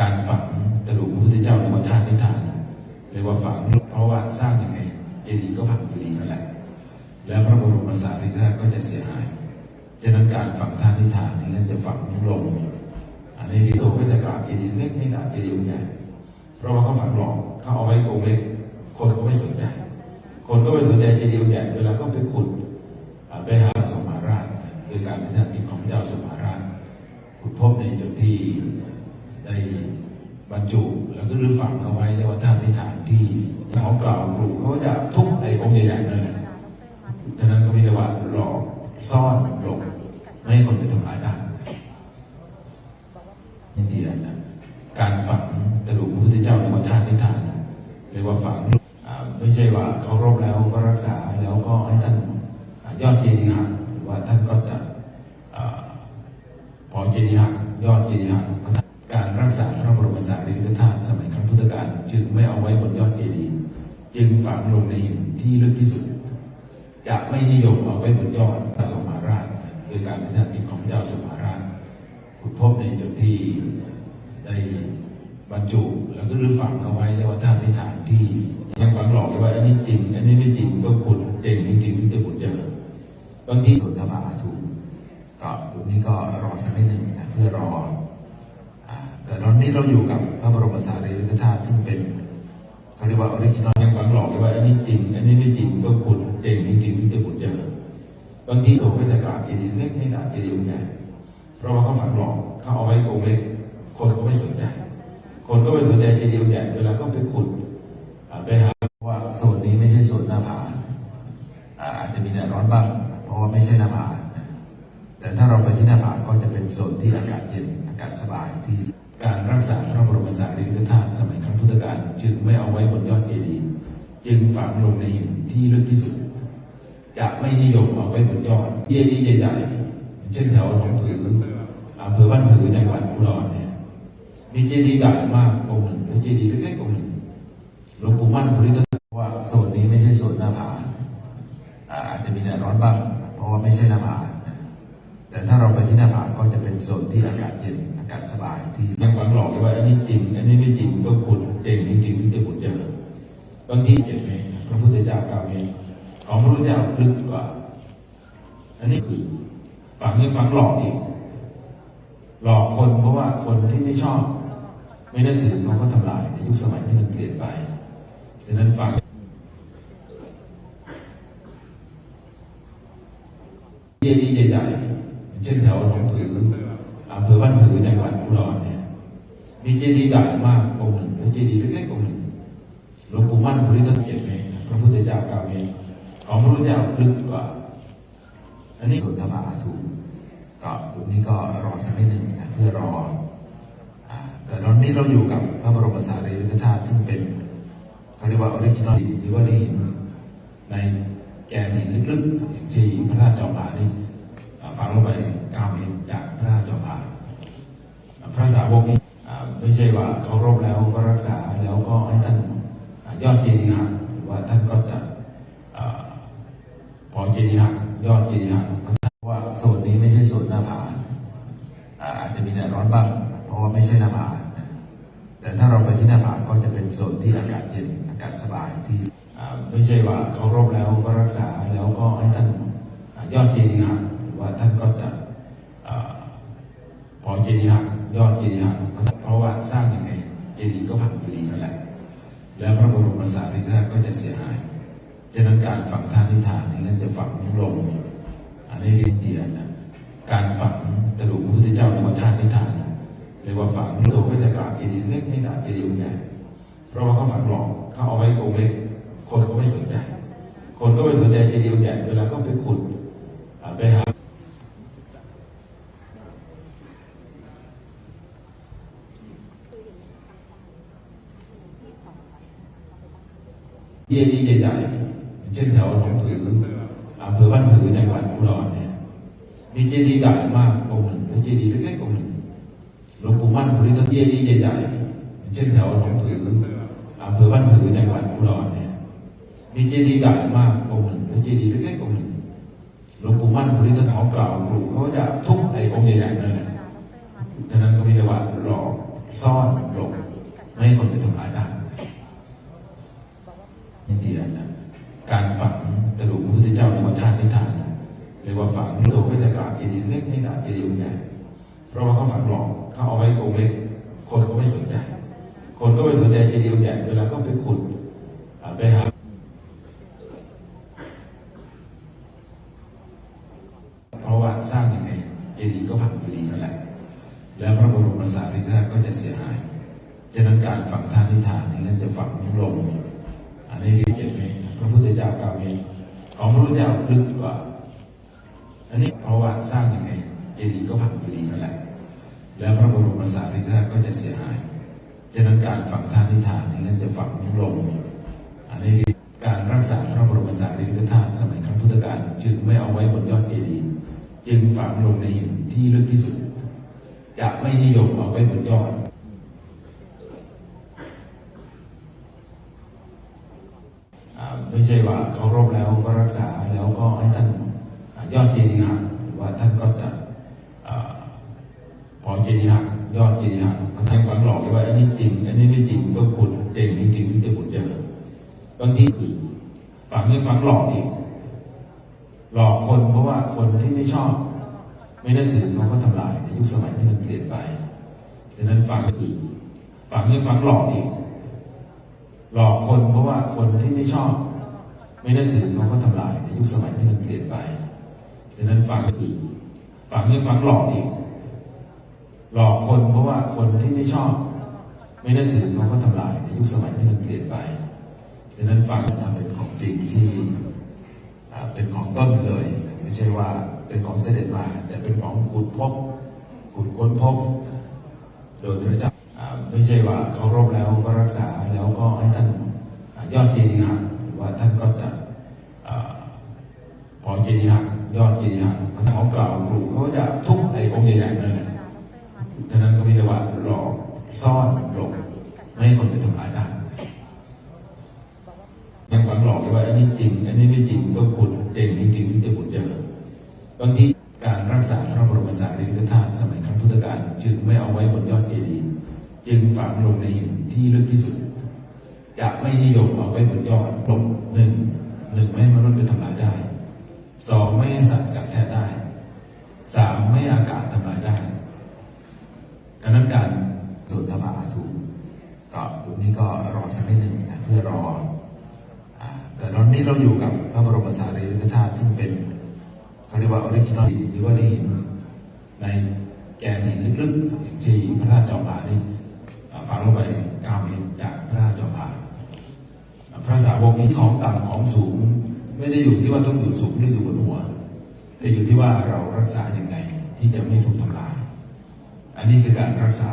การฝังกระดูกพระพุทธเจ้าในวัดท่านิทานเรียกว่าฝังเพราะว่าสร้างยังไงเจดีย์ก็พังอยู่ดีนั่นแหละ แล้วพระบรมสารีริกธาตุก็จะเสียหายฉะนั้นการฝังท่านิทานนี้จะฝังลงอันนี้ดีโตก็จะกราบเจดีย์เล็กไม่กราบเจดีย์ใหญ่เพราะว่าเขาฝังหลอกเขาเอาไว้องค์เล็ก คนก็ไม่สนใจ คนก็ไม่สนใจเจดีย์ใหญ่เวลาก็ไปขุดไปหาสมมาราชโดยการพิจารณาจิตของพระเจ้าสมมาราชขุดพบในจุดที่ ได้บรรจุแล้วก็รื้อฝังเอาไว้ในวัดท่านิฐานที่หมอกล่าวครูเขาก็จะทุบไอ้องค์ใหญ่ๆนั่นแหละฉะนั้นก็มีแต่ว่าหลอกซ่อนหลบไม่ให้คนไปทำลายได้อินเดียนะการฝังกระดูกพระพุทธเจ้าในวัดท่านิฐานเรียกว่าฝังไม่ใช่ว่าเคารพแล้วก็รักษาแล้วก็ให้ท่านยอดเจดีย์หักว่าท่านก็จะพอเจดีย์หักยอดเจดีย์หัก รักษาพระบรมสารีริกธาตุสมัยครั้งพุทธกาลจึงไม่เอาไว้บนยอดเจดีย์จึงฝังลงในหินที่ลึกที่สุด จะไม่นิยมเอาไว้บนยอดพระสมาราชโดยการพิจารณาิของพระเจ้าสมาราชขุดพบในจุดที่ได้บรรจุแล้วก็รื้อฝังเอาไว้ในวัดท่านิฐานที่ยังฝังหลอกอยู่ว่าอันนี้จริง อันนี้ไม่จริงก็ขุดเก่งจริงๆถึงจะขุดเจอบางทีส่วนหน้าผาถูกก็ตรงนี้ก็รอสักนิดหนึ่งนะเพื่อรอ แต่ตอนนี้เราอยู่กับพระบรมสารีริกธาตุซึ่งเป็นเขาเรียกว่าออริจินอลยังฝังหลอกอยู่ว่าอันนี้จริง อันนี้ไม่จริงก็ขุดเก่งจริงๆถึงจะขุดเจอบางทีผมก็จะกราบเจดีย์เล็กไม่กราบเจดีย์องค์ใหญ่เพราะว่าเขาฝังหลอกเขาเอาไว้องค์เล็ก คนก็ไม่สนใจ คนก็ไม่สนใจเจดีย์องค์ใหญ่เวลาก็ไปขุดไปหาว่าโซนนี้ไม่ใช่โซนหน้าผาอาจจะมีแดดร้อนบ้างเพราะว่าไม่ใช่หน้าผาแต่ถ้าเราไปที่หน้าผาก็จะเป็นโซนที่อากาศเย็นอากาศสบายที่ การรักษาพระบรมสารีริกธาตุสมัยครั้งพุทธกาลจึงไม่เอาไว้บนยอดเจดีย์จึงฝังลงในหินที่ลึกที่สุด จะไม่นิยมเอาไว้บนยอดเจดีย์ใหญ่ๆอย่เช่นแถวหนองผืออำเภอบ้านผือจังหวัดอุดรเนี่ยมีเจดีย์ใหญ่มากองค์หนึ่งและเจดีย์เล็กๆองค์หนึ่งหลวงปู่มั่นปริตว่าโซนนี้ไม่ใช่โซนหน้าผาอาจจะมีแดดร้อนบ้างเพราะว่าไม่ใช่หน้าผาแต่ถ้าเราไปที่หน้าผาก็จะเป็นโซนที่อากาศเย็น อากาศสบายที่ยังฝังหลอกอยู่ว่าอันนี้จริง อันนี้ไม่จริงก็ขุดเก่งจริงๆถึงจะขุดเจอบางทีเจ็ดเมตรพระพุทธเจ้าเก้าเมตรของพระพุทธเจ้าลึกกว่า อันนี้คือฝังยังฝังหลอกอีก หลอกคนเพราะว่าคนที่ไม่ชอบ ไม่นับถือเขาก็ทำลายในยุคสมัยที่มันเปลี่ยนไปดังนั้นฝังเจดีย์ใหญ่ๆอย่เช่นแถวหนองผือ อำเภอบ้านผือจังหวัดอุดรเนี่ยมีเจดีย์ใหญ่มากองค์หนึ่งและเจดีย์เล็กๆองค์หนึ่งหลวงปู่มั่นปริตตเจ็ดเมตรพระพุทธเจ้าเก้าเมตรของพระพุทธเจ้าลึกกว่า อันนี้ส่วนธรรมะถูกก็ตรงนี้ก็รอสักนิดหนึ่งนะเพื่อรออ่าแต่ตอนนี้เราอยู่กับพระบรมสารีริกธาตุซึ่งเป็นเขาเรียกว่าออริจินอลหรือว่าในหินในแกนหินลึกๆอย่างที่พระธาตุจอมผานี่ฝังลงไป พระสาวกนี่อ่าไม่ใช่ว่าเคารพแล้วก็รักษาแล้วก็ให้ท่านยอดเจดีย์หักหรือว่าท่านก็จะพอเจดีย์หักยอดเจดีย์หักว่าโซนนี้ไม่ใช่โซนหน้าผาอาจจะมีแดดร้อนบ้างเพราะว่าไม่ใช่หน้าผาแต่ถ้าเราไปที่หน้าผาก็จะเป็นโซนที่อากาศเย็นอากาศสบายที่ไม่ใช่ว่าเคารพแล้วก็รักษาแล้วก็ให้ท่านยอดเจดีย์หักหรือว่าท่านก็จะพอเจดีย์หัก ยอดเจดีย์หักเพราะว่าสร้างยังไงเจดีย์ก็พังอยู่ดีนั่นแหละ แล้วพระบรมสารีริกธาตุก็จะเสียหายฉะนั้นการฝังท่านิทานนี้จะฝังลงอันนี้อินเดียนะการฝังกระดูกพระพุทธเจ้าในวัดท่านิทานเรียกว่าฝังตัวก็จะกราบเจดีย์เล็กไม่กราบเจดีย์องค์ใหญ่เพราะว่าเขาฝังหลอกเขาเอาไว้องค์เล็ก คนก็ไม่สนใจ คนก็ไม่สนใจเจดีย์องค์ใหญ่เวลาก็ไปขุดอ่าไปหาเจดีย์ใหญ่ๆอย่างเช่นแถวหนองผืออำเภอบ้านผือจังหวัดอุดรเนี่ยมีเจดีย์ใหญ่มากองค์หนึ่งและเจดีย์เล็กๆองค์หนึ่งหลวงปู่มั่นปริตตเจดีย์ใหญ่ๆอย่างเช่นแถวหนองผืออำเภอบ้านผือจังหวัดอุดรเนี่ยมีเจดีย์ใหญ่มากองค์หนึ่งและเจดีย์เล็กๆองค์หนึ่งหลวงปู่มั่นปริตตหอกล่าครูเขาจะทุบไอ้องค์ใหญ่ๆนั่นแหละฉะนั้นก็มีแต่ว่าหลอกซ่อนหลบไม่ให้คนไปทำร้ายได้ ยกว่าฝังตัวไม่แต่กราบเจดีย์เล็กไม่กราบเจดีย์ใหญ่เพราะว่าเขาฝังหลอกเขาเอาไว้องค์เล็ก คนก็ไม่สนใจ คนก็ไม่สนใจเจดีย์ใหญ่เวลาก็ไปขุดไปหาเพราะว่าสร้างยังไงเจดีย์ก็พังอยู่ดีนั่นแหละ แล้วพระบรมสารีริกธาตุก็จะเสียหายฉะนั้นการฝังทานนิทานนี้นั้นจะฝังลงอันนี้เจ็ดเมตรพระพุทธเจ้าเก้าเมตรของพระพุทธเจ้าลึกกว่า อันนี้เพราะว่าสร้างยังไงเจดีย์ก็พังอยู่ดีนั่นแหละ แล้วพระบรมสารีริกธาตุก็จะเสียหายฉะนั้นการฝังทานนิทานนี้นั้นจะฝังลง อันนี้การรักษาพระบรมสารีริกธาตุสมัยครั้งพุทธกาลจึงไม่เอาไว้บนยอดเจดีย์จึงฝังลงในหินที่ลึกที่สุด จะไม่นิยมเอาไว้บนยอดไม่ใช่ว่าเคารพแล้วก็รักษาแล้วก็ให้ท่าน ยอดเจดีย์หักหรือว่าท่านก็จะพอเจดีย์หักยอดเจดีย์หักท่างฝังหลอกว่าอันนี้จริง อันนี้ไม่จริงก็ขุดเก่งจริงๆที่จะขุดเจอบางทีคือฝังนี่ฝังหลอกอีก หลอกคนเพราะว่าคนที่ไม่ชอบ ไม่ได้ถือเขาก็ทำลายในยุคสมัยที่มันเปลี่ยนไปดังนั้นฝังก็คือฝังนี่ฝังหลอกอีก หลอกคนเพราะว่าคนที่ไม่ชอบ ไม่ได้ถือเขาก็ทำลายในยุคสมัยที่มันเปลี่ยนไป ดังนั้นฝังก็คือฝังนี่ฝังหลอกอีก หลอกคนเพราะว่าคนที่ไม่ชอบ ไม่ได้ถือเขาก็ทำลายในยุคสมัยที่มันเปลี่ยนไปดังนั้นฝังเป็นของจริงที่เป็นของต้นเลย ไม่ใช่ว่าเป็นของเสด็จมา แต่เป็นของขุดพบขุดค้นพบ โดยพระเจ้าไม่ใช่ว่าเคารพแล้วก็รักษาแล้วก็ให้ท่านยอดเจดีย์หักหรือว่าท่านก็จะพอเจดีย์หัก ยอดจดีย์หักพระหมอกล่าวครูเขาจะทุบไอ้องค์ใหญ่ๆนั่นแหละฉะนั้นก็มีแต่ว่าหลอกซ่อนหลบไม่ให้คนไปทำร้ายได้ยังฝังหลอกอยู่ว่าอันนี้จริง อันนี้ไม่จริงก็ขุดเก่งจริงๆที่จะขุดเจอบางทีการรักษาพระบรมสารีริกธาตุสมัยครั้งพุทธกาลจึงไม่เอาไว้บนยอดเจดีย์จึงฝังลงในหินที่ลึกที่สุด จะไม่นิยมเอาไว้บนยอดลงหนึ่งหนึ่งไม่ให้มนุษย์เป็นทำลายได้ สองไม่ให้สัตว์กัดแทะได้สามไม่อากาศทำลายได้การนั้นการส่วนพระบาถูกก็ตรงนี้ก็รอสักนิดหนึ่งนะเพื่อรออแต่ตอนนี้เราอยู่กับพระบรมสารีริกธาตุซึ่งเป็นเขาเรียกว่าออริจินอลหรือว่าได้หินในแกนหินลึกๆอย่างที่พระธาตุจอมผานี่ฝังลงไปก้าเมตรจากพระธาตุจอมผาอ่าพระสาวกนี้ของต่ำของสูง ไม่ได้อยู่ที่ว่าต้องอยู่สูงหรืออยู่บนหัว แต่อยู่ที่ว่าเรารักษาอย่างไงที่จะไม่ถูกทำลาย อันนี้คือการรักษา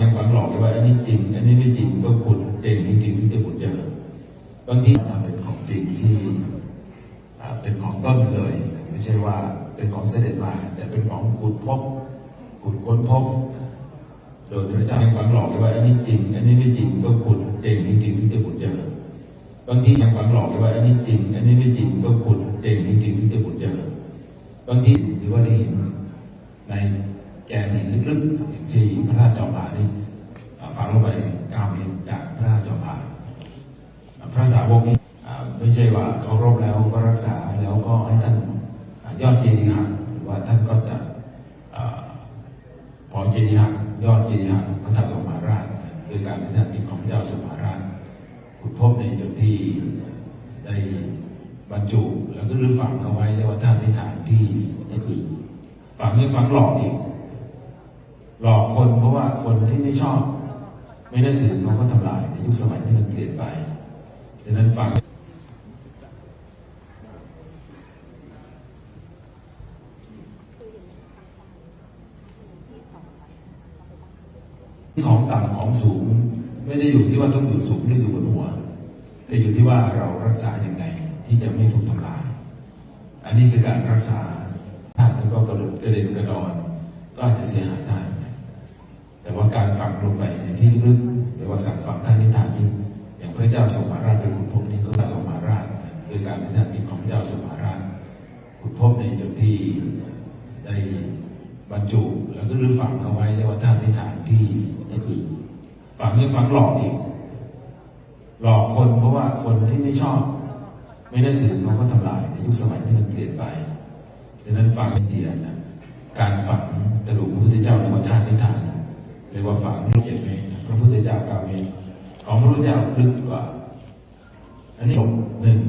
ยังฝังหลอกอยู่ว่าอันนี้จริง อันนี้ไม่จริงก็ขุดเก่งจริงๆที่จะขุดเจอบางทีมันเป็นของจริงที่เป็นของต้นเลย ไม่ใช่ว่าเป็นของเสด็จมาแต่เป็นของขุดพบขุดค้นพบโดยพระเจ้ายังฝังหลอกอยู่ว่าอันนี้จริง อันนี้ไม่จริงก็ขุดเก่งจริงๆที่จะขุดเจอ บางทียังฝังหลอกอยู่ว่าอันนี้จริง อันนี้ไม่จริงก็ขุดเก่งจริงๆที่จะขุดเจอบางทีหรือว่าได้เห็นในแกนหินลึกๆที่พระธาตุจอมผานี่ฝังลงไปก้าเมตรจากพระธาตุจอมผาพระสาวกนี้อ่าไม่ใช่ว่าเคารพแล้วก็รักษาแล้วก็ให้ท่านยอดเจดีย์หักหรือว่าท่านก็ พบในจุดที่ได้บรรจุแล้วก็รื้อฝังเอาไว้เรียกว่าท่านิฐานที่นี่คือฝังนี่ฝังหลอกอีก หลอกคนเพราะว่าคนที่ไม่ชอบ ไม่ได้ถือเขาก็ทำลายในยุคสมัยที่มันเปลี่ยนไปดังนั้นฟังของต่ำของสูง ไม่ได้อยู่ที่ว่าต้องอยู่สูงหรืออยู่บนหัว แต่อยู่ที่ว่าเรารักษาอย่างไงที่จะไม่ถูกทำลาย อันนี้คือการรักษาถ้าแล้วก็กระดูกกระเด็นกระดอนก็อาจจะเสียหายได้แต่ว่าการฝังลงไปในที่ลึกหรือว่าสั่งฝังท่านนิทานนี้อย่างพระเจ้าสมมาราชโดยขุนพบนี้ก็สมมาราชโดยการพิจารณาจิตของพระเจ้าสมมาราชขุนพบในจุดที่ได้บรรจุแล้วก็รื้อฝังเอาไว้เรียกว่าธาตุนิฐานที่ก็คือฝังยังฝังหลอกอีก หลอกคนเพราะว่าคนที่ไม่ชอบ ไม่ได้ถือเขาก็ทำลายในยุคสมัยที่มันเปลี่ยนไปดังนั้นฝังอินเดียนะการฝังกระดูกพระพุทธเจ้าในวัดธาตุนิทานเรียกว่าฝังลูกเจ็ดเมตรพระพุทธเจ้าเก้าเมตรของพระพุทธเจ้าลึกกว่า อันนี้หนึ่ง